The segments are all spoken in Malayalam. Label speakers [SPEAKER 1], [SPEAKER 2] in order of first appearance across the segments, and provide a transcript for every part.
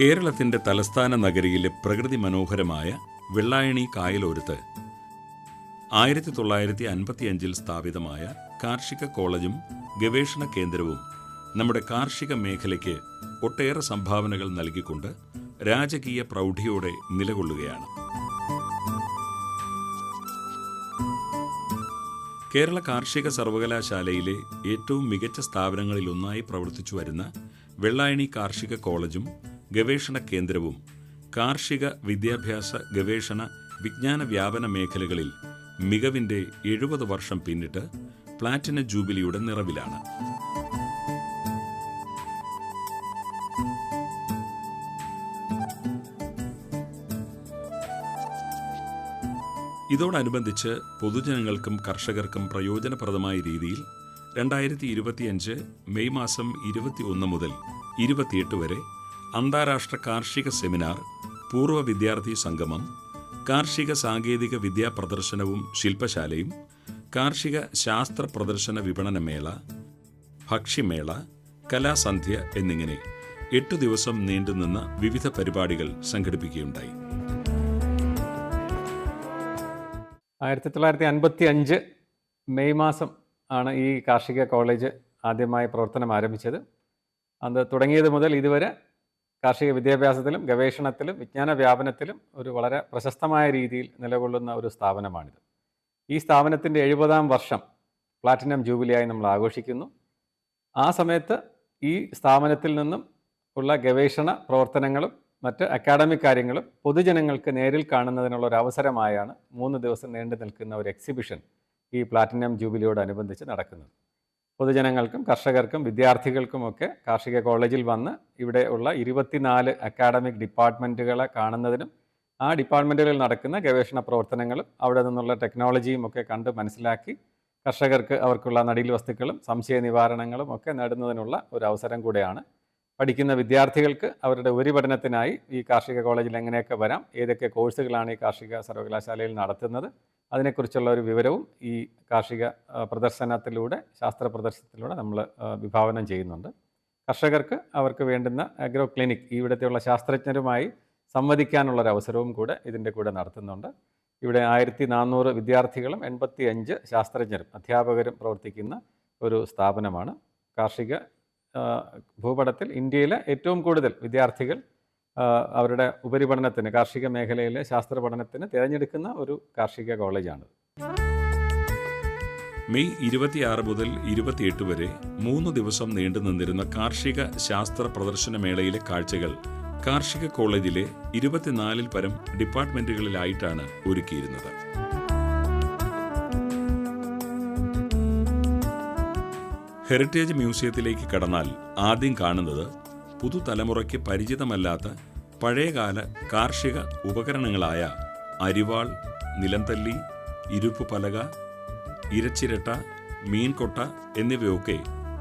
[SPEAKER 1] കേരളത്തിന്റെ തലസ്ഥാന നഗരിയിലെ പ്രകൃതി മനോഹരമായ വെള്ളായണി കായലോരത്ത് ആയിരത്തി തൊള്ളായിരത്തി അൻപത്തിയഞ്ചിൽ സ്ഥാപിതമായ കാർഷിക കോളേജും ഗവേഷണ കേന്ദ്രവും നമ്മുടെ കാർഷിക മേഖലയ്ക്ക് ഒട്ടേറെ സംഭാവനകൾ നൽകിക്കൊണ്ട് രാജകീയ പ്രൗഢിയോടെ നിലകൊള്ളുകയാണ്. കേരള കാർഷിക സർവകലാശാലയിലെ ഏറ്റവും മികച്ച സ്ഥാപനങ്ങളിലൊന്നായി പ്രവർത്തിച്ചു വരുന്ന വെള്ളായണി കാർഷിക കോളേജും ഗവേഷണ കേന്ദ്രവും കാർഷിക വിദ്യാഭ്യാസ ഗവേഷണ വിജ്ഞാന വ്യാപന മേഖലകളിൽ മികവിന്റെ എഴുപത് വർഷം പിന്നിട്ട് പ്ലാറ്റിന ജൂബിലിയുടെ നിറവിലാണ്. ഇതോടനുബന്ധിച്ച് പൊതുജനങ്ങൾക്കും കർഷകർക്കും പ്രയോജനപ്രദമായ രീതിയിൽ രണ്ടായിരത്തി ഇരുപത്തിയഞ്ച് മെയ് മാസം ഇരുപത്തി ഒന്ന് മുതൽ ഇരുപത്തിയെട്ട് വരെ അന്താരാഷ്ട്ര കാർഷിക സെമിനാർ പൂർവ വിദ്യാർത്ഥി സംഗമം കാർഷിക സാങ്കേതിക വിദ്യാ പ്രദർശനവും ശില്പശാലയും കാർഷിക ശാസ്ത്ര പ്രദർശന വിപണന മേള ഭക്ഷ്യമേള കലാസന്ധ്യ എന്നിങ്ങനെ എട്ടു ദിവസം നീണ്ടുനിന്ന വിവിധ പരിപാടികൾ സംഘടിപ്പിക്കുകയുണ്ടായി.
[SPEAKER 2] ആയിരത്തി തൊള്ളായിരത്തി അൻപത്തി അഞ്ച് മെയ് മാസം ആണ് ഈ കാർഷിക കോളേജ് ആദ്യമായി പ്രവർത്തനം ആരംഭിച്ചത്. അത് തുടങ്ങിയത് മുതൽ ഇതുവരെ കാർഷിക വിദ്യാഭ്യാസത്തിലും ഗവേഷണത്തിലും വിജ്ഞാന വ്യാപനത്തിലും ഒരു വളരെ പ്രശസ്തമായ രീതിയിൽ നിലകൊള്ളുന്ന ഒരു സ്ഥാപനമാണിത്. ഈ സ്ഥാപനത്തിന്റെ എഴുപതാം വർഷം പ്ലാറ്റിനം ജൂബിലിയായി നമ്മൾ ആഘോഷിക്കുന്നു. ആ സമയത്ത് ഈ സ്ഥാപനത്തിൽ നിന്നും ഉള്ള ഗവേഷണ പ്രവർത്തനങ്ങളും മറ്റ് അക്കാഡമിക് കാര്യങ്ങളും പൊതുജനങ്ങൾക്ക് നേരിൽ കാണുന്നതിനുള്ള ഒരു അവസരമായാണ് മൂന്ന് ദിവസം നീണ്ടു നിൽക്കുന്ന ഒരു എക്സിബിഷൻ ഈ പ്ലാറ്റിനം ജൂബിലിയോടനുബന്ധിച്ച് നടക്കുന്നത്. പൊതുജനങ്ങൾക്കും കർഷകർക്കും വിദ്യാർത്ഥികൾക്കുമൊക്കെ കാർഷിക കോളേജിൽ വന്ന് ഇവിടെ ഉള്ള ഇരുപത്തിനാല് അക്കാഡമിക് ഡിപ്പാർട്ട്മെന്റുകളെ കാണുന്നതിനും ആ ഡിപ്പാർട്ട്മെന്റുകളിൽ നടക്കുന്ന ഗവേഷണ പ്രവർത്തനങ്ങളും അവിടെ നിന്നുള്ള ടെക്നോളജിയും ഒക്കെ കണ്ട് മനസ്സിലാക്കി കർഷകർക്ക് അവർക്കുള്ള നടീൽ വസ്തുക്കളും സംശയ നിവാരണങ്ങളും ഒക്കെ നേടുന്നതിനുള്ള ഒരു അവസരം കൂടെയാണ്. പഠിക്കുന്ന വിദ്യാർത്ഥികൾക്ക് അവരുടെ ഉപരിപഠനത്തിനായി ഈ കാർഷിക കോളേജിൽ എങ്ങനെയൊക്കെ വരാം? ഏതൊക്കെ കോഴ്സുകളാണ് ഈ കാർഷിക സർവകലാശാലയിൽ നടത്തുന്നത്? അതിനെക്കുറിച്ചുള്ള ഒരു വിവരവും ഈ കാർഷിക പ്രദർശനത്തിലൂടെ ശാസ്ത്ര പ്രദർശനത്തിലൂടെ നമ്മൾ വിഭാവനം ചെയ്യുന്നുണ്ട്. കർഷകർക്ക് അവർക്ക് വേണ്ടുന്ന അഗ്രോ ക്ലിനിക് ഇവിടുത്തെയുള്ള ശാസ്ത്രജ്ഞരുമായി സംവദിക്കാനുള്ള ഒരു അവസരവും കൂടെ ഇതിന്റെ കൂടെ നടത്തുന്നുണ്ട്. ഇവിടെ ആയിരത്തി നാനൂറ് വിദ്യാർത്ഥികളും എൺപത്തി അഞ്ച് ശാസ്ത്രജ്ഞരും അധ്യാപകരും പ്രവർത്തിക്കുന്ന ഒരു സ്ഥാപനമാണ്. കാർഷിക ഭൂപടത്തിൽ ഇന്ത്യയിലെ ഏറ്റവും കൂടുതൽ വിദ്യാർത്ഥികൾ അവരുടെ ഉപരിപഠനത്തിന് കാർഷിക മേഖലയിലെ ശാസ്ത്ര പഠനത്തിന് തിരഞ്ഞെടുക്കുന്ന ഒരു കാർഷിക കോളേജാണ്
[SPEAKER 1] മെയ് ഇരുപത്തിയാറ് മുതൽ ഇരുപത്തിയെട്ട് വരെ മൂന്ന് ദിവസം നീണ്ടു നിന്നിരുന്ന കാർഷിക ശാസ്ത്ര പ്രദർശന മേളയിലെ കാഴ്ചകൾ കാർഷിക കോളേജിലെ ഇരുപത്തിനാലിൽ പരം ഡിപ്പാർട്ട്മെന്റുകളിലായിട്ടാണ് ഒരുക്കിയിരുന്നത്. ഹെറിറ്റേജ് മ്യൂസിയത്തിലേക്ക് കടന്നാൽ ആദ്യം കാണുന്നത് പുതുതലമുറയ്ക്ക് പരിചിതമല്ലാത്ത പഴയകാല കാർഷിക ഉപകരണങ്ങളായ അരിവാൾ നിലംതല്ലി ഇരുപ്പ് പലക ഇരച്ചിരട്ട മീൻകൊട്ട എന്നിവയൊക്കെ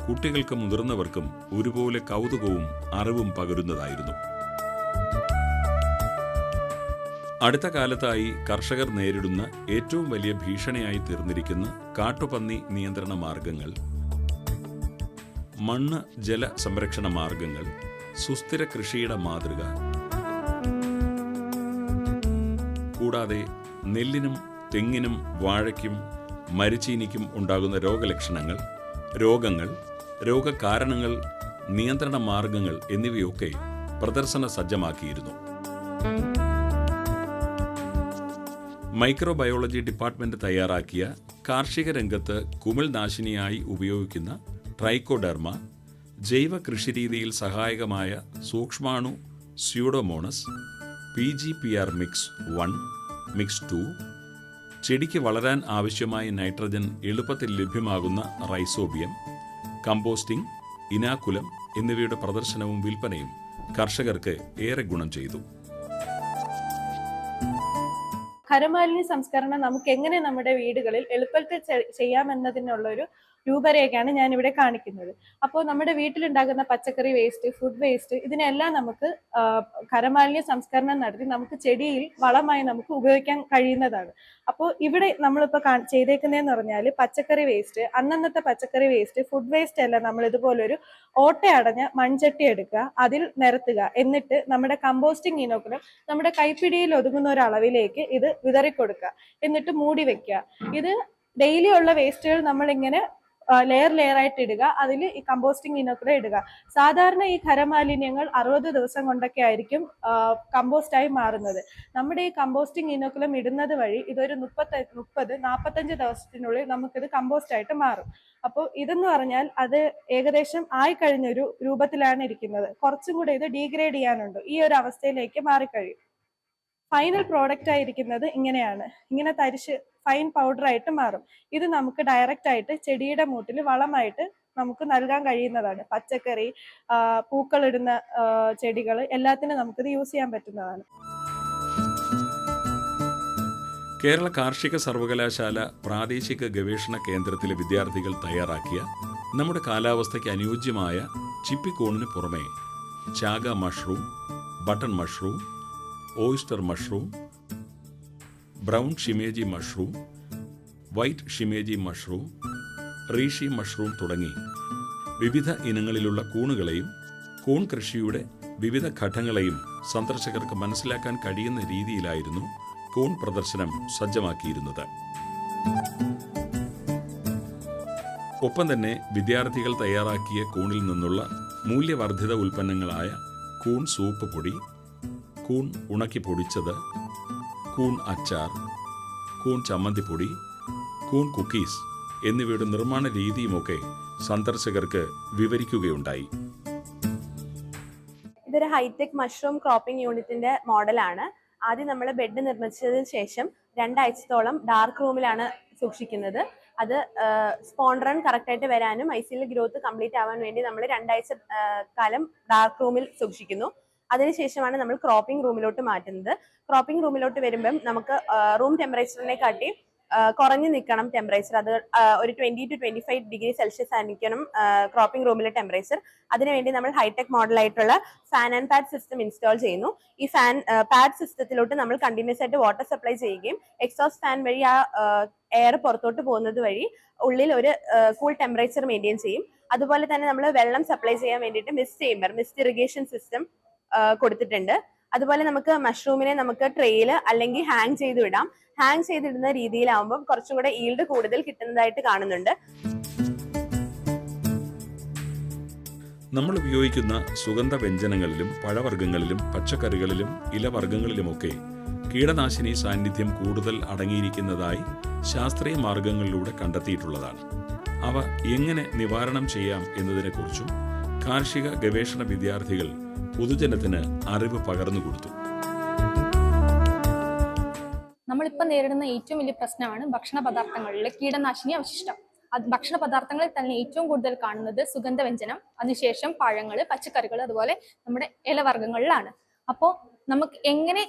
[SPEAKER 1] കുട്ടികൾക്കും മുതിർന്നവർക്കും ഒരുപോലെ കൗതുകവും അറിവും പകരുന്നതായിരുന്നു. അടുത്ത കാലത്തായി കർഷകർ നേരിടുന്ന ഏറ്റവും വലിയ ഭീഷണിയായി തീർന്നിരിക്കുന്ന കാട്ടുപന്നി നിയന്ത്രണ മാർഗങ്ങൾ മണ്ണ് ജല സംരക്ഷണ മാർഗങ്ങൾ സുസ്ഥിര കൃഷിയുടെ മാതൃക കൂടാതെ നെല്ലിനും തെങ്ങിനും വാഴയ്ക്കും മരിച്ചീനിക്കും ഉണ്ടാകുന്ന രോഗലക്ഷണങ്ങൾ രോഗങ്ങൾ രോഗകാരണങ്ങൾ നിയന്ത്രണ മാർഗങ്ങൾ എന്നിവയൊക്കെ പ്രദർശന സജ്ജമാക്കിയിരുന്നു മൈക്രോബയോളജി ഡിപ്പാർട്ട്മെന്റ് തയ്യാറാക്കിയ കാർഷിക രംഗത്ത് കുമിൾനാശിനിയായി ഉപയോഗിക്കുന്ന ട്രൈക്കോഡെർമ ജൈവ കൃഷിരീതിയിൽ സഹായകമായ സൂക്ഷ്മാണു pseudomonas P G P R mix one mix two ചെടിക്ക് വളരാൻ ആവശ്യമായ നൈട്രജൻ എളുപ്പത്തിൽ ലഭ്യമാകുന്ന റൈസോബിയം കമ്പോസ്റ്റിംഗ് ഇനാക്കുലം എന്നിവയുടെ പ്രദർശനവും വിൽപ്പനയും കർഷകർക്ക് ഏറെ ഗുണം ചെയ്തു.
[SPEAKER 3] ഖരമാലിന്യ സംസ്കരണം നമുക്ക് എങ്ങനെ നമ്മുടെ വീടുകളിൽ എളുപ്പത്തിൽ ചെയ്യാമെന്നതിനുള്ള ഒരു രൂപരേഖയാണ് ഞാൻ ഇവിടെ കാണിക്കുന്നത്. അപ്പോൾ നമ്മുടെ വീട്ടിലുണ്ടാകുന്ന പച്ചക്കറി വേസ്റ്റ് ഫുഡ് വേസ്റ്റ് ഇതിനെല്ലാം നമുക്ക് കരമാലിന്യ സംസ്കരണം നടത്തി നമുക്ക് ചെടിയിൽ വളമായി നമുക്ക് ഉപയോഗിക്കാൻ കഴിയുന്നതാണ്. അപ്പോൾ ഇവിടെ നമ്മളിപ്പോൾ കാ ചെയ്തേക്കുന്നതെന്ന് പറഞ്ഞാൽ പച്ചക്കറി വേസ്റ്റ് അന്നന്നത്തെ പച്ചക്കറി വേസ്റ്റ് ഫുഡ് വേസ്റ്റ് എല്ലാം നമ്മൾ ഇതുപോലൊരു ഓട്ടയടഞ്ഞ മൺചട്ടി എടുക്കുക അതിൽ നിരത്തുക. എന്നിട്ട് നമ്മുടെ കമ്പോസ്റ്റിംഗ് ഇനോക്കുലം നമ്മുടെ കൈപ്പിടിയിൽ ഒതുങ്ങുന്ന ഒരു അളവിലേക്ക് ഇത് വിതറിക്കൊടുക്കുക. എന്നിട്ട് മൂടി വെക്കുക. ഇത് ഡെയിലി ഉള്ള വേസ്റ്റുകൾ നമ്മളിങ്ങനെ ലെയർ ലെയർ ആയിട്ട് ഇടുക. അതിൽ ഈ കമ്പോസ്റ്റിംഗ് ഇനോക്കുലം ഇടുക. സാധാരണ ഈ ഖരമാലിന്യങ്ങൾ അറുപത് ദിവസം കൊണ്ടൊക്കെ ആയിരിക്കും കമ്പോസ്റ്റായി മാറുന്നത്. നമ്മുടെ ഈ കമ്പോസ്റ്റിംഗ് ഇനോക്കുലം ഇടുന്നത് വഴി ഇതൊരു മുപ്പത്തി മുപ്പത് നാൽപ്പത്തഞ്ച് ദിവസത്തിനുള്ളിൽ നമുക്കിത് കമ്പോസ്റ്റായിട്ട് മാറും. അപ്പോൾ ഇതെന്ന് പറഞ്ഞാൽ അത് ഏകദേശം ആയി കഴിഞ്ഞൊരു രൂപത്തിലാണ് ഇരിക്കുന്നത്. കുറച്ചും കൂടെ ഇത് ഡീഗ്രേഡ് ചെയ്യാനുണ്ട്. ഈ ഒരു അവസ്ഥയിലേക്ക് മാറിക്കഴിയും. ഫൈനൽ പ്രോഡക്റ്റ് ആയിരിക്കുന്നത് ഇങ്ങനെയാണ്. ഇങ്ങനെ തരിശ് ഫൈൻ പൗഡർ ആയിട്ട് മാറും. ഇത് നമുക്ക് ഡയറക്റ്റ് ആയിട്ട് ചെടിയുടെ മൂട്ടിൽ വളമായിട്ട് നമുക്ക് നൽകാൻ കഴിയുന്നതാണ്. പച്ചക്കറി പൂക്കളിടുന്ന ചെടികൾ എല്ലാത്തിനും നമുക്കിത് യൂസ് ചെയ്യാൻ പറ്റുന്നതാണ്.
[SPEAKER 1] കേരള കാർഷിക സർവകലാശാല പ്രാദേശിക ഗവേഷണ കേന്ദ്രത്തിലെ വിദ്യാർത്ഥികൾ തയ്യാറാക്കിയ നമ്മുടെ കാലാവസ്ഥയ്ക്ക് അനുയോജ്യമായ ചിപ്പിക്കോണിന് പുറമെ chaga mushroom button mushroom oyster mushroom brown shimeji mushroom white shimeji mushroom reishi mushroom തുടങ്ങി വിവിധ ഇനങ്ങളിലുള്ള കൂണുകളെയും കൂൺ കൃഷിയുടെ വിവിധ ഘട്ടങ്ങളെയും സന്ദർശകർക്ക് മനസ്സിലാക്കാൻ കഴിയുന്ന രീതിയിലായിരുന്നു കൂൺ പ്രദർശനം സജ്ജമാക്കിയിരുന്നത്. ഒപ്പം തന്നെ വിദ്യാർത്ഥികൾ തയ്യാറാക്കിയ കൂണിൽ നിന്നുള്ള മൂല്യവർദ്ധിത ഉൽപ്പന്നങ്ങളായ കൂൺ സൂപ്പ് പൊടി കൂൺ ഉണക്കി പൊടിച്ചത് കൂൺ അച്ചാർ കൂൺ ചമ്മന്തിപ്പൊടി കൂൺ കുക്കീസ് എന്നിവയുടെ നിർമ്മാണ രീതിയുമൊക്കെ സന്ദർശകർക്ക് വിവരിക്കുകയുണ്ടായി.
[SPEAKER 4] ഇതൊരു ഹൈടെക് മഷ്റൂം ക്രോപ്പിംഗ് യൂണിറ്റിന്റെ മോഡലാണ്. ആദ്യം നമ്മൾ ബെഡ് നിർമ്മിച്ചതിന് ശേഷം രണ്ടാഴ്ചത്തോളം ഡാർക്ക് റൂമിലാണ് സൂക്ഷിക്കുന്നത്. അത് സ്പോണ്ടറൺ കറക്റ്റായിട്ട് വരാനും ഐസിലെ ഗ്രോത്ത് കംപ്ലീറ്റ് ആവാൻ വേണ്ടി നമ്മൾ രണ്ടാഴ്ച കാലം ഡാർക്ക് റൂമിൽ സൂക്ഷിക്കുന്നു. അതിനുശേഷമാണ് നമ്മൾ ക്രോപ്പിംഗ് റൂമിലോട്ട് മാറ്റുന്നത്. ക്രോപ്പിംഗ് റൂമിലോട്ട് വരുമ്പം നമുക്ക് റൂം ടെമ്പറേച്ചറിനെ കാട്ടി കുറഞ്ഞു നിൽക്കണം ടെമ്പറേച്ചർ അത് ഒരു twenty two twenty five degree Celsius ആയിരിക്കണം ക്രോപ്പിംഗ് റൂമിലെ ടെമ്പറേച്ചർ അതിനുവേണ്ടി നമ്മൾ hi tech മോഡലായിട്ടുള്ള fan and pad system install ചെയ്യുന്നു. ഈ ഫാൻ പാഡ് സിസ്റ്റത്തിലോട്ട് നമ്മൾ കണ്ടിന്യൂസ് ആയിട്ട് വാട്ടർ സപ്ലൈ ചെയ്യുകയും എക്സോസ് ഫാൻ വഴി ആ എയർ പുറത്തോട്ട് പോകുന്നത് വഴി ഉള്ളിൽ ഒരു കൂൾ ടെമ്പറേച്ചർ മെയിന്റെയിൻ ചെയ്യും. അതുപോലെ തന്നെ നമ്മൾ വെള്ളം സപ്ലൈ ചെയ്യാൻ വേണ്ടിയിട്ട് mist chamber mist irrigation system കൊടുത്തിട്ടുണ്ട്. അതുപോലെ നമുക്ക് മഷ്റൂമിനെ നമുക്ക് ട്രെയിൽ അല്ലെങ്കിൽ ഹാങ് ചെയ്ത് വിടാം ഹാങ് ചെയ്തിടുന്ന രീതിയിലാവുമ്പോൾ കുറച്ചും കൂടെ ഈൽഡ് കൂടുതൽ കിട്ടുന്നതായിട്ട് കാണുന്നുണ്ട്.
[SPEAKER 1] നമ്മൾ ഉപയോഗിക്കുന്ന സുഗന്ധ വ്യഞ്ജനങ്ങളിലും പഴവർഗങ്ങളിലും പച്ചക്കറികളിലും ഇലവർഗങ്ങളിലുമൊക്കെ കീടനാശിനി സാന്നിധ്യം കൂടുതൽ അടങ്ങിയിരിക്കുന്നതായി ശാസ്ത്രീയ മാർഗങ്ങളിലൂടെ കണ്ടെത്തിയിട്ടുള്ളതാണ്. അവ എങ്ങനെ നിവാരണം ചെയ്യാം എന്നതിനെക്കുറിച്ചും കാർഷിക ഗവേഷണ വിദ്യാർത്ഥികൾ പൊതുജനത്തിന് അറിവ് പകർന്നു കൊടുത്തു.
[SPEAKER 5] നമ്മളിപ്പോൾ നേരിടുന്ന ഏറ്റവും വലിയ പ്രശ്നമാണ് ഭക്ഷണ പദാർത്ഥങ്ങളിലെ കീടനാശിനി അവശിഷ്ടം. ഭക്ഷണ പദാർത്ഥങ്ങളിൽ തന്നെ ഏറ്റവും കൂടുതൽ കാണുന്നത് സുഗന്ധവ്യഞ്ജനം അതിനുശേഷം പഴങ്ങൾ പച്ചക്കറികൾ അതുപോലെ നമ്മുടെ ഇലവർഗങ്ങളിലാണ്. അപ്പോൾ നമുക്ക് എങ്ങനെ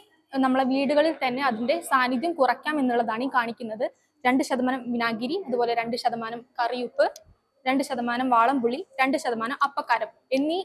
[SPEAKER 5] നമ്മളെ വീടുകളിൽ തന്നെ അതിന്റെ സാന്നിധ്യം കുറയ്ക്കാം എന്നുള്ളതാണ് ഈ കാണിക്കുന്നത്. രണ്ട് ശതമാനം വിനാഗിരി അതുപോലെ രണ്ട് ശതമാനം കറിയുപ്പ് രണ്ട് ശതമാനം വാളംപുളി രണ്ട് ശതമാനം അപ്പക്കാരം എന്നീ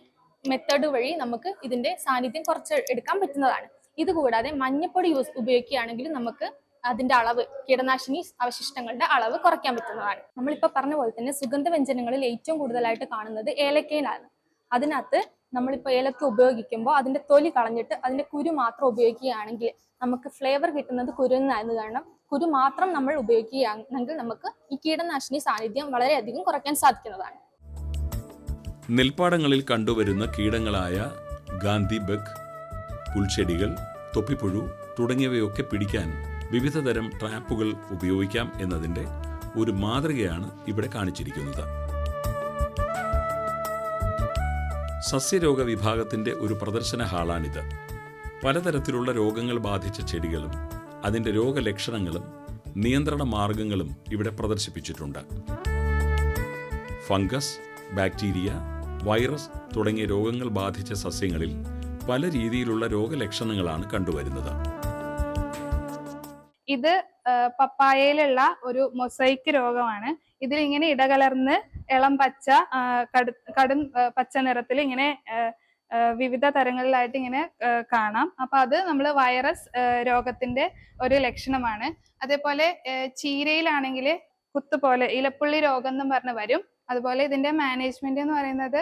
[SPEAKER 5] മെത്തേഡ് വഴി നമുക്ക് ഇതിന്റെ സാന്നിധ്യം കുറച്ച് എടുക്കാൻ പറ്റുന്നതാണ്. ഇതുകൂടാതെ മഞ്ഞപ്പൊടി യൂസ് ഉപയോഗിക്കുകയാണെങ്കിൽ നമുക്ക് അതിന്റെ അളവ് കീടനാശിനി അവശിഷ്ടങ്ങളുടെ അളവ് കുറയ്ക്കാൻ പറ്റുന്നതാണ്. നമ്മളിപ്പോൾ പറഞ്ഞ പോലെ തന്നെ സുഗന്ധവ്യഞ്ജനങ്ങളിൽ ഏറ്റവും കൂടുതലായിട്ട് കാണുന്നത് ഏലക്കയിലാണ്. അതിനകത്ത് നമ്മളിപ്പോൾ ഏലക്ക ഉപയോഗിക്കുമ്പോൾ അതിന്റെ തൊലി കളഞ്ഞിട്ട് അതിന്റെ കുരു മാത്രം ഉപയോഗിക്കുകയാണെങ്കിൽ നമുക്ക് ഫ്ലേവർ കിട്ടുന്നത് കുരുന്നായിരുന്നു. കാരണം കുരു മാത്രം നമ്മൾ ഉപയോഗിക്കുകയാണെങ്കിൽ നമുക്ക് ഈ കീടനാശിനി സാന്നിധ്യം വളരെയധികം കുറയ്ക്കാൻ സാധിക്കുന്നതാണ്.
[SPEAKER 1] നെൽപ്പാടങ്ങളിൽ കണ്ടുവരുന്ന കീടങ്ങളായ ഗാന്ധി ബഗ് പുൽച്ചെടികൾ തൊപ്പിപ്പുഴു തുടങ്ങിയവയൊക്കെ പിടിക്കാൻ വിവിധ തരം ട്രാപ്പുകൾ ഉപയോഗിക്കാം എന്നതിന്റെ ഒരു മാതൃകയാണ് ഇവിടെ കാണിച്ചിരിക്കുന്നത്. സസ്യരോഗ വിഭാഗത്തിന്റെ ഒരു പ്രദർശന ഹാളാണിത്. പലതരത്തിലുള്ള രോഗങ്ങൾ ബാധിച്ച ചെടികളും അതിന്റെ രോഗലക്ഷണങ്ങളും നിയന്ത്രണ മാർഗങ്ങളും ഇവിടെ പ്രദർശിപ്പിച്ചിട്ടുണ്ട്. ഫംഗസ് ബാക്ടീരിയ വൈറസ് തുടങ്ങിയ രോഗങ്ങൾ ബാധിച്ച സസ്യങ്ങളിൽ പല രീതിയിലുള്ള രോഗലക്ഷണങ്ങളാണ് കണ്ടുവരുന്നത്.
[SPEAKER 6] ഇത് പപ്പായയിലുള്ള ഒരു മൊസൈക്ക് രോഗമാണ്. ഇതിൽ ഇങ്ങനെ ഇടകലർന്ന് ഇളം പച്ച കടു കടും പച്ച നിറത്തിൽ ഇങ്ങനെ വിവിധ തരങ്ങളിലായിട്ട് ഇങ്ങനെ കാണാം. അപ്പൊ അത് നമ്മൾ വൈറസ് രോഗത്തിന്റെ ഒരു ലക്ഷണമാണ്. അതേപോലെ ചീരയിലാണെങ്കിൽ കുത്തുപോലെ ഇലപ്പുള്ളി രോഗം എന്നും പറഞ്ഞ് വരും. അതുപോലെ ഇതിന്റെ മാനേജ്മെന്റ് എന്ന് പറയുന്നത്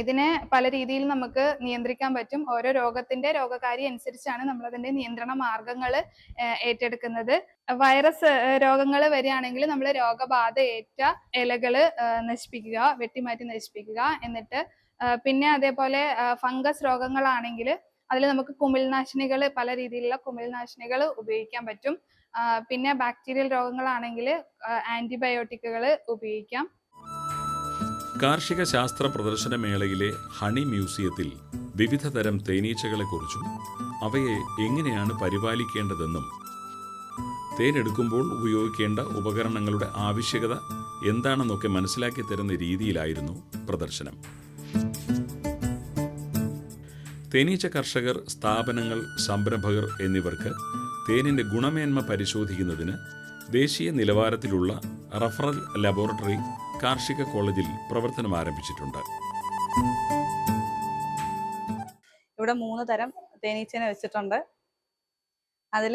[SPEAKER 6] ഇതിനെ പല രീതിയിൽ നമുക്ക് നിയന്ത്രിക്കാൻ പറ്റും. ഓരോ രോഗത്തിന്റെ രോഗകാരി അനുസരിച്ചാണ് നമ്മൾ അതിന്റെ നിയന്ത്രണ മാർഗങ്ങൾ ഏറ്റെടുക്കുന്നത്. വൈറസ് രോഗങ്ങൾ വരികയാണെങ്കിൽ നമ്മൾ രോഗബാധ ഏറ്റ ഇലകൾ നശിപ്പിക്കുക വെട്ടിമാറ്റി നശിപ്പിക്കുക എന്നിട്ട് പിന്നെ അതേപോലെ ഫംഗസ് രോഗങ്ങളാണെങ്കിൽ അതിൽ നമുക്ക് കുമിൾനാശിനികൾ പല രീതിയിലുള്ള കുമിൾനാശിനികൾ ഉപയോഗിക്കാൻ പറ്റും. പിന്നെ ബാക്ടീരിയൽ രോഗങ്ങളാണെങ്കിൽ ആന്റിബയോട്ടിക്കുകൾ ഉപയോഗിക്കാം.
[SPEAKER 1] കാർഷിക ശാസ്ത്ര പ്രദർശന മേളയിലെ ഹണി മ്യൂസിയത്തിൽ വിവിധ തരം തേനീച്ചകളെക്കുറിച്ചും അവയെ എങ്ങനെയാണ് പരിപാലിക്കേണ്ടതെന്നും തേനെടുക്കുമ്പോൾ ഉപയോഗിക്കേണ്ട ഉപകരണങ്ങളുടെ ആവശ്യകത എന്താണെന്നൊക്കെ മനസ്സിലാക്കി തരുന്ന രീതിയിലായിരുന്നു പ്രദർശനം. തേനീച്ച കർഷകർ സ്ഥാപനങ്ങൾ സംരംഭകർ എന്നിവർക്ക് തേനിന്റെ ഗുണമേന്മ പരിശോധിക്കുന്നതിന് ദേശീയ നിലവാരത്തിലുള്ള റഫറൽ ലബോറട്ടറി കാർഷിക കോളേജിൽ പ്രവർത്തനം ആരംഭിച്ചിട്ടുണ്ട്.
[SPEAKER 7] ഇവിടെ മൂന്ന് തരം തേനീച്ചനെ വെച്ചിട്ടുണ്ട്. അതിൽ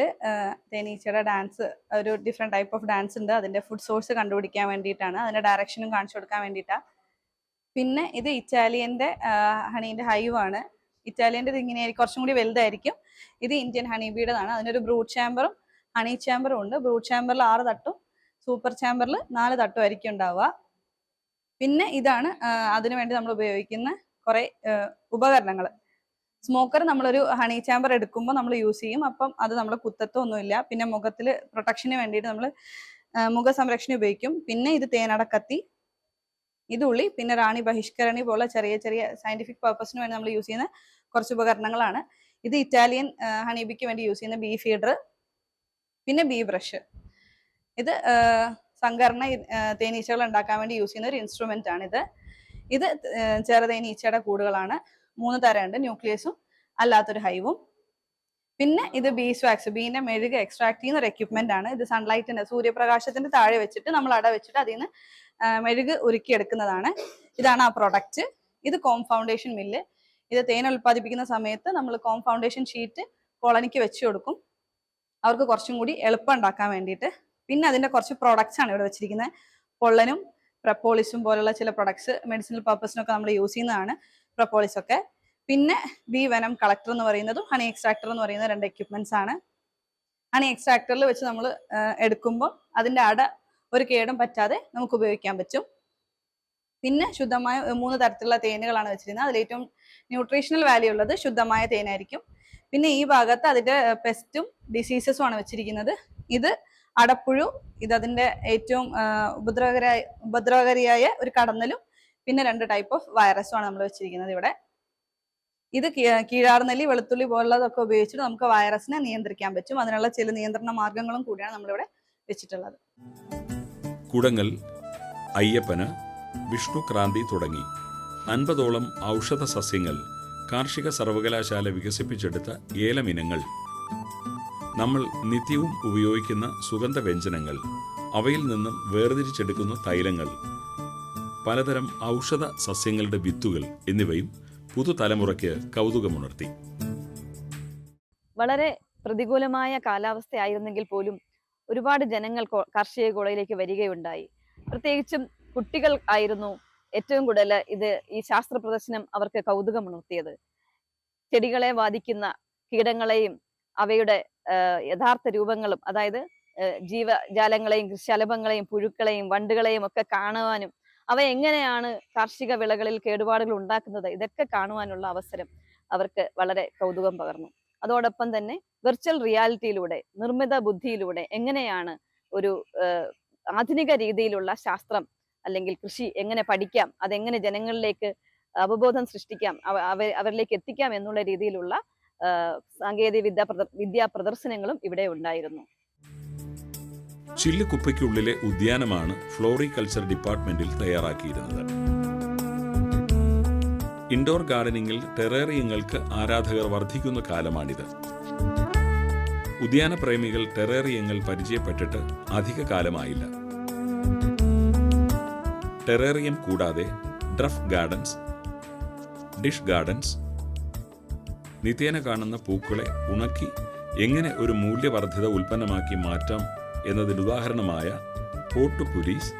[SPEAKER 7] തേനീച്ചയുടെ ഡാൻസ് ഒരു ഡിഫറെന്റ് ടൈപ്പ് ഓഫ് ഡാൻസ് ഉണ്ട്. അതിന്റെ ഫുഡ് സോഴ്സ് കണ്ടുപിടിക്കാൻ വേണ്ടിയിട്ടാണ്. അതിന്റെ ഡയറക്ഷനും കാണിച്ചു കൊടുക്കാൻ വേണ്ടിയിട്ടാണ് പിന്നെ ഇത് ഇറ്റാലിയന്റെ ഹണീന്റെ ഹൈവാണ് ഇറ്റാലിയന്റെ ഇത് ഇങ്ങനെ കുറച്ചും കൂടി വലുതായിരിക്കും. ഇത് ഇന്ത്യൻ ഹണി ബീഡതാണ് അതിനൊരു ബ്രൂഡ് ചാമ്പറും ഹണി ചാമ്പറും ഉണ്ട്. ബ്രൂഡ് ചാമ്പറിൽ ആറ് തട്ടും സൂപ്പർ ചാമ്പറിൽ നാല് തട്ടും ആയിരിക്കും ഉണ്ടാവുക. പിന്നെ ഇതാണ് അതിനുവേണ്ടി അതിനു വേണ്ടി നമ്മൾ ഉപയോഗിക്കുന്ന കുറേ ഉപകരണങ്ങൾ. സ്മോക്കർ നമ്മളൊരു ഹണി ചാമ്പർ എടുക്കുമ്പോൾ നമ്മൾ യൂസ് ചെയ്യും. അപ്പം അത് നമ്മൾ കുത്തത്തൊന്നുമില്ല പിന്നെ മുഖത്തിൽ പ്രൊട്ടക്ഷന് വേണ്ടിയിട്ട് നമ്മൾ മുഖ സംരക്ഷണം ഉപയോഗിക്കും. പിന്നെ ഇത് തേനടക്കത്തി ഇത് ഉള്ളി പിന്നെ റാണി ബഹിഷ്കരണി പോലെ ചെറിയ ചെറിയ സയന്റിഫിക് പർപ്പസിന് വേണ്ടി നമ്മൾ യൂസ് ചെയ്യുന്ന കുറച്ച് ഉപകരണങ്ങളാണ്. ഇത് ഇറ്റാലിയൻ ഹണിബിക്ക് വേണ്ടി യൂസ് ചെയ്യുന്ന ബീ ഫീഡർ പിന്നെ ബീ ബ്രഷ് ഇത് സങ്കരണ തേനീച്ചകൾ ഉണ്ടാക്കാൻ വേണ്ടി യൂസ് ചെയ്യുന്ന ഒരു ഇൻസ്ട്രുമെന്റ് ആണ് ഇത്. ചെറുതേനീച്ചയുടെ കൂടുകളാണ്. മൂന്ന് തരമുണ്ട് ന്യൂക്ലിയസും അല്ലാത്തൊരു ഹൈവും പിന്നെ ഇത് ബീസ് വാക്സ് ബീന്റെ മെഴുക് എക്സ്ട്രാക്ട് ചെയ്യുന്ന ഒരു എക്യുപ്മെന്റ് ആണ്. ഇത് സൺലൈറ്റിന്റെ സൂര്യപ്രകാശത്തിന്റെ താഴെ വെച്ചിട്ട് നമ്മൾ അട വെച്ചിട്ട് അതിൽ നിന്ന് മെഴുക് ഉരുക്കിയെടുക്കുന്നതാണ്. ഇതാണ് ആ പ്രൊഡക്റ്റ് ഇത് കോം ഫൗണ്ടേഷൻ മില്ല് ഇത് തേൻ ഉൽപ്പാദിപ്പിക്കുന്ന സമയത്ത് നമ്മൾ കോം ഫൗണ്ടേഷൻ ഷീറ്റ് കോളനിക്ക് വെച്ച് കൊടുക്കും. അവർക്ക് കുറച്ചും കൂടി എളുപ്പം ഉണ്ടാക്കാൻ വേണ്ടിയിട്ട്. പിന്നെ അതിന്റെ കുറച്ച് പ്രോഡക്ട്സ് ആണ് ഇവിടെ വെച്ചിരിക്കുന്നത്. പൊള്ളനും പ്രപ്പോളിസും പോലുള്ള ചില പ്രൊഡക്ട്സ് മെഡിസിനൽ പർപ്പസിനൊക്കെ നമ്മൾ യൂസ് ചെയ്യുന്നതാണ് പ്രപ്പോളിസ് ഒക്കെ. പിന്നെ ബി വെനം കളക്ടർ എന്ന് പറയുന്നതും ഹണി എക്സ്ട്രാക്ടർ എന്ന് പറയുന്ന രണ്ട് എക്യുപ്മെന്റ്സ് ആണ്. ഹണി എക്സ്ട്രാക്ടറിൽ വെച്ച് നമ്മൾ എടുക്കുമ്പോൾ അതിന്റെ അട ഒരു കേടും പറ്റാതെ നമുക്ക് ഉപയോഗിക്കാൻ പറ്റും. പിന്നെ ശുദ്ധമായ മൂന്ന് തരത്തിലുള്ള തേനുകളാണ് വെച്ചിരുന്നത് അതിൽ ഏറ്റവും ന്യൂട്രീഷണൽ വാല്യൂ ഉള്ളത് ശുദ്ധമായ തേനായിരിക്കും. പിന്നെ ഈ ഭാഗത്ത് അതിന്റെ പെസ്റ്റും ഡിസീസസും ആണ് വെച്ചിരിക്കുന്നത്. ഇത് അടപ്പുഴു ഇത് അതിന്റെ ഏറ്റവും ഉപദ്രവകരായ ഉപദ്രവകാരിയായ ഒരു കടന്നലും പിന്നെ രണ്ട് ടൈപ്പ് ഓഫ് വൈറസും ആണ് നമ്മൾ വെച്ചിരിക്കുന്നത് ഇവിടെ. ഇത് കീഴാർനെല്ലി വെളുത്തുള്ളി പോലുള്ളതൊക്കെ ഉപയോഗിച്ചിട്ട് നമുക്ക് വൈറസിനെ നിയന്ത്രിക്കാൻ പറ്റും. അതിനുള്ള ചില നിയന്ത്രണ മാർഗങ്ങളും കൂടിയാണ് നമ്മളിവിടെ വെച്ചിട്ടുള്ളത്.
[SPEAKER 1] കുടങ്ങൽ അയ്യപ്പന് വിഷ്ണുക്രാന്തി തുടങ്ങി. അൻപതോളം ഔഷധ സസ്യങ്ങൾ കാർഷിക സർവകലാശാല വികസിപ്പിച്ചെടുത്ത ഏലമിനങ്ങൾ. നമ്മൾ നിത്യവും ഉപയോഗിക്കുന്ന സുഗന്ധവ്യഞ്ജനങ്ങൾ. അവയിൽ നിന്നും വേർതിരിച്ചെടുക്കുന്ന തൈലങ്ങൾ. പലതരം ഔഷധ സസ്യങ്ങളുടെ വിത്തുകൾ എന്നിവയും പുതുതലമുറയ്ക്ക് കൗതുകമുണർത്തി.
[SPEAKER 8] വളരെ പ്രതികൂലമായ കാലാവസ്ഥയായിരുന്നെങ്കിൽ പോലും ഒരുപാട് ജനങ്ങൾ കാർഷിക കോളേജിലേക്ക് വരികയുണ്ടായി. പ്രത്യേകിച്ചും കുട്ടികൾ ആയിരുന്നു ഏറ്റവും കൂടുതൽ ഇത് ഈ ശാസ്ത്ര പ്രദർശനം അവർക്ക് കൗതുകമുണർത്തിയത്. ചെടികളെ ബാധിക്കുന്ന കീടങ്ങളെയും അവയുടെ യഥാർത്ഥ രൂപങ്ങളും അതായത് ജീവജാലങ്ങളെയും ശലഭങ്ങളെയും പുഴുക്കളെയും വണ്ടുകളെയും ഒക്കെ കാണുവാനും അവ എങ്ങനെയാണ് കാർഷിക വിളകളിൽ കേടുപാടുകൾ ഉണ്ടാക്കുന്നത് ഇതൊക്കെ കാണുവാനുള്ള അവസരം അവർക്ക് വളരെ കൗതുകം പകർന്നു. അതോടൊപ്പം തന്നെ വെർച്വൽ റിയാലിറ്റിയിലൂടെ നിർമ്മിത ബുദ്ധിയിലൂടെ എങ്ങനെയാണ് ഒരു ആധുനിക രീതിയിലുള്ള ശാസ്ത്രം അല്ലെങ്കിൽ കൃഷി എങ്ങനെ പഠിക്കാം അതെങ്ങനെ ജനങ്ങളിലേക്ക് അവബോധം സൃഷ്ടിക്കാം അവ- അവ- അവരിലേക്ക് എത്തിക്കാം എന്നുള്ള രീതിയിലുള്ള സാങ്കേതിക വിദ്യാ വിദ്യാ പ്രദർശനങ്ങളും ഇവിടെ ഉണ്ടായിരുന്നു.
[SPEAKER 1] ചില്ലുകുപ്പയ്ക്കുള്ളിലെ ഉദ്യാനമാണ് ഫ്ലോറികൾച്ചർ ഡിപ്പാർട്ട്മെന്റിൽ തയ്യാറാക്കിയിരുന്നത്. ഇൻഡോർ ഗാർഡനിങ്ങിൽ ടെറേറിയങ്ങൾക്ക് ആരാധകർ വർദ്ധിക്കുന്ന കാലമാണിത്. ഉദ്യാനപ്രേമികൾ ടെറേറിയങ്ങൾ പരിചയപ്പെട്ടിട്ട് അധിക കാലമായില്ല. ടെറേറിയം കൂടാതെ ഡ്രഫ് ഗാർഡൻസ് ഡിഷ് ഗാർഡൻസ് നിത്യേന കാണുന്ന പൂക്കളെ ഉണക്കി എങ്ങനെ ഒരു മൂല്യവർദ്ധിത ഉൽപ്പന്നമാക്കി മാറ്റാം എന്നതിനുദാഹരണമായ പോട്ടുപുരീസ്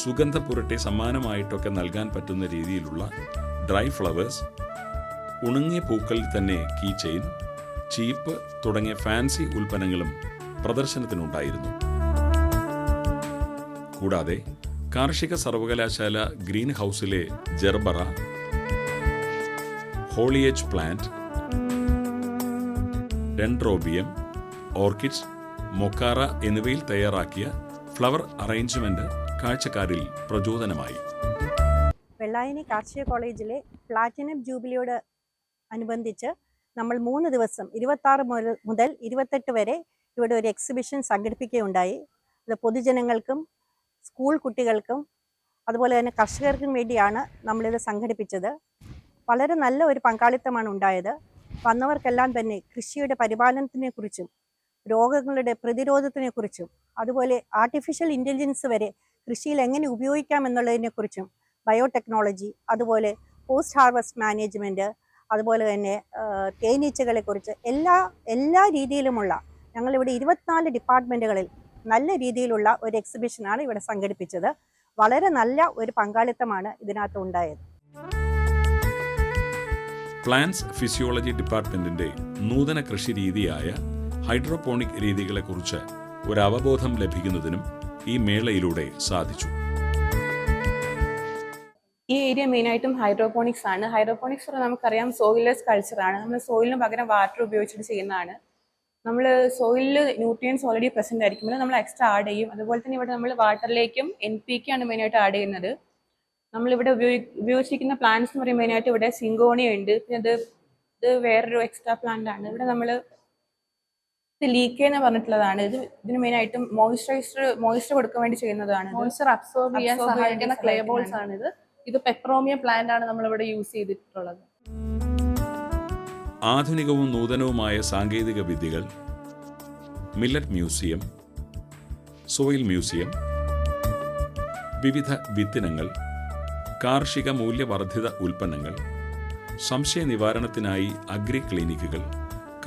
[SPEAKER 1] സുഗന്ധപ്പുരട്ടെ സമ്മാനമായിട്ടൊക്കെ നൽകാൻ പറ്റുന്ന രീതിയിലുള്ള ഡ്രൈ ഫ്ലവേഴ്സ് ഉണങ്ങിയ പൂക്കളിൽ തന്നെ കീ ചെയിൻ ചീപ്പ് തുടങ്ങിയ ഫാൻസി ഉൽപ്പന്നങ്ങളും പ്രദർശനത്തിനുണ്ടായിരുന്നു. കൂടാതെ കാർഷിക സർവകലാശാല ഗ്രീൻ ഹൗസിലെ gerbera foliage plant dendrobium orchids mokara എന്നിവയിൽ തയ്യാറാക്കിയ ഫ്ലവർ അറേഞ്ച്മെന്റ് കാഴ്ചക്കാരിൽ പ്രചോദനമായി.
[SPEAKER 9] വെള്ളായണി കാർഷിക കോളേജിലെ പ്ലാറ്റിനം ജൂബിലിയോട് അനുബന്ധിച്ച് നമ്മൾ മൂന്ന് ദിവസം ഇരുപത്താറ് മുതൽ ഇരുപത്തെട്ട് വരെ ഇവിടെ ഒരു എക്സിബിഷൻ സംഘടിപ്പിക്കുകയുണ്ടായി. അത് പൊതുജനങ്ങൾക്കും സ്കൂൾ കുട്ടികൾക്കും അതുപോലെ തന്നെ കർഷകർക്കും വേണ്ടിയാണ് നമ്മളിത് സംഘടിപ്പിച്ചത്. വളരെ നല്ല ഒരു പങ്കാളിത്തമാണ് ഉണ്ടായത്. വന്നവർക്കെല്ലാം തന്നെ കൃഷിയുടെ പരിപാലനത്തിനെക്കുറിച്ചും രോഗങ്ങളുടെ പ്രതിരോധത്തിനെക്കുറിച്ചും അതുപോലെ ആർട്ടിഫിഷ്യൽ ഇന്റലിജൻസ് വരെ കൃഷിയിൽ എങ്ങനെ ഉപയോഗിക്കാം എന്നുള്ളതിനെക്കുറിച്ചും ബയോടെക്നോളജി അതുപോലെ പോസ്റ്റ് ഹാർവസ്റ്റ് മാനേജ്മെന്റ് അതുപോലെ തന്നെ തേനീച്ചകളെ കുറിച്ച് എല്ലാ എല്ലാ രീതിയിലുമുള്ള ഞങ്ങളിവിടെ ഇരുപത്തിനാല് ഡിപ്പാർട്ട്മെന്റുകളിൽ നല്ല രീതിയിലുള്ള ഒരു എക്സിബിഷനാണ് ഇവിടെ സംഘടിപ്പിച്ചത്. വളരെ നല്ല ഒരു പങ്കാളിത്തമാണ് ഇതിനകത്ത് ഉണ്ടായത്.
[SPEAKER 1] പ്ലാന്റ്സ് ഫിസിയോളജി ഡിപ്പാർട്ട്മെന്റിന്റെ നൂതന കൃഷി രീതിയായ ഹൈഡ്രോപോണിക് രീതികളെ കുറിച്ച് ഒരു അവബോധം ലഭിക്കുന്നതിനും ഈ മേളയിലൂടെ സാധിച്ചു.
[SPEAKER 4] ഈ ഏരിയ മെയിനായിട്ടും ഹൈഡ്രോപോണിക്സ് ആണ്. ഹൈഡ്രോപോണിക്സ് നമുക്കറിയാം സോയിലെസ് കൾച്ചറാണ് നമ്മൾ സോയിലിന് പകരം വാട്ടർ ഉപയോഗിച്ചിട്ട് ചെയ്യുന്നതാണ്. നമ്മൾ സോയിലിൽ ന്യൂട്രിയൻസ് ഓൾറെഡി പ്രസന്റ് ആയിരിക്കുമ്പോൾ നമ്മൾ എക്സ്ട്രാ ആഡ് ചെയ്യും. അതുപോലെ തന്നെ ഇവിടെ നമ്മൾ വാട്ടറിലേക്കും എൻ പി കെ ആണ് മെയിനായിട്ട് ആഡ് ചെയ്യുന്നത്. നമ്മളിവിടെ ഉപയോഗി ഉപയോഗിച്ചിരിക്കുന്ന പ്ലാന്റ്സ് എന്ന് പറയുമ്പോൾ മെയിനായിട്ട് ഇവിടെ സിങ്കോണിയ ഉണ്ട് പിന്നെ അത് ഇത് വേറൊരു എക്സ്ട്രാ പ്ലാന്റ് ആണ്. ഇവിടെ നമ്മൾ ഇത് ലീക്കേ എന്ന് പറഞ്ഞിട്ടുള്ളതാണ്. ഇത് ഇതിന് മെയിൻ ആയിട്ടും മോയിസ്ചറൈസർ മോയ്സ്ചർ കൊടുക്കാൻ വേണ്ടി ചെയ്യുന്നതാണ്
[SPEAKER 10] മോയിസ്ചർ അബ്സോർബ് ചെയ്യാൻ സഹായിക്കുന്ന ക്ലേ ബോൾസ് ആണ് ഇത്. ഇത് പെട്രോമിയ പ്ലാന്റ് ആണ് നമ്മൾ ഇവിടെ യൂസ് ചെയ്തിട്ടുള്ളത്.
[SPEAKER 1] ആധുനികവും നൂതനവുമായ സാങ്കേതിക വിദ്യകൾ മില്ലറ്റ് മ്യൂസിയം സോയിൽ മ്യൂസിയം വിവിധ വിത്തിനങ്ങൾ കാർഷിക മൂല്യവർദ്ധിത ഉൽപ്പന്നങ്ങൾ സംശയ നിവാരണത്തിനായി അഗ്രി ക്ലിനിക്കുകൾ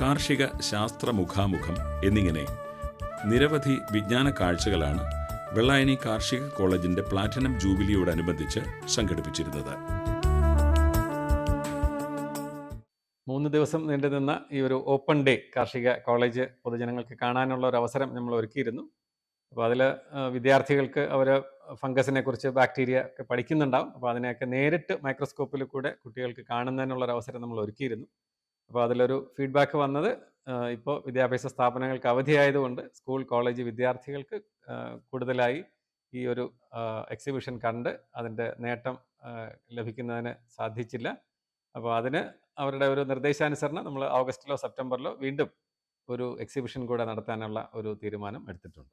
[SPEAKER 1] കാർഷിക ശാസ്ത്ര മുഖാമുഖം എന്നിങ്ങനെ നിരവധി വിജ്ഞാന കാഴ്ചകളാണ് വെള്ളായണി കാർഷിക കോളേജിന്റെ പ്ലാറ്റിനം ജൂബിലിയോടനുബന്ധിച്ച് സംഘടിപ്പിച്ചിരുന്നത്.
[SPEAKER 2] മൂന്ന് ദിവസം നീണ്ടു നിന്ന ഈ ഒരു ഓപ്പൺ ഡേ കാർഷിക കോളേജ് പൊതുജനങ്ങൾക്ക് കാണാനുള്ള ഒരു അവസരം നമ്മൾ ഒരുക്കിയിരുന്നു. അപ്പോൾ അതിൽ വിദ്യാർത്ഥികൾക്ക് അവർ ഫംഗസിനെ കുറിച്ച് ബാക്ടീരിയ ഒക്കെ പഠിക്കുന്നുണ്ടാവും. അപ്പോൾ അതിനെയൊക്കെ നേരിട്ട് മൈക്രോസ്കോപ്പിൽ കൂടെ കുട്ടികൾക്ക് കാണുന്നതിനുള്ള ഒരു അവസരം നമ്മൾ ഒരുക്കിയിരുന്നു. അപ്പോൾ അതിലൊരു ഫീഡ്ബാക്ക് വന്നത് ഇപ്പോൾ വിദ്യാഭ്യാസ സ്ഥാപനങ്ങൾക്ക് അവധിയായതുകൊണ്ട് സ്കൂൾ കോളേജ് വിദ്യാർത്ഥികൾക്ക് കൂടുതലായി ഈ ഒരു എക്സിബിഷൻ കണ്ട് അതിന്റെ നേട്ടം ലഭിക്കുന്നതിന് സാധിച്ചില്ല. അപ്പോൾ അതിന് അവരുടെ ഒരു നിർദ്ദേശാനുസരണം നമ്മൾ ഓഗസ്റ്റിലോ സെപ്റ്റംബറിലോ വീണ്ടും ഒരു എക്സിബിഷൻ കൂടെ നടത്താനുള്ള ഒരു തീരുമാനം എടുത്തിട്ടുണ്ട്.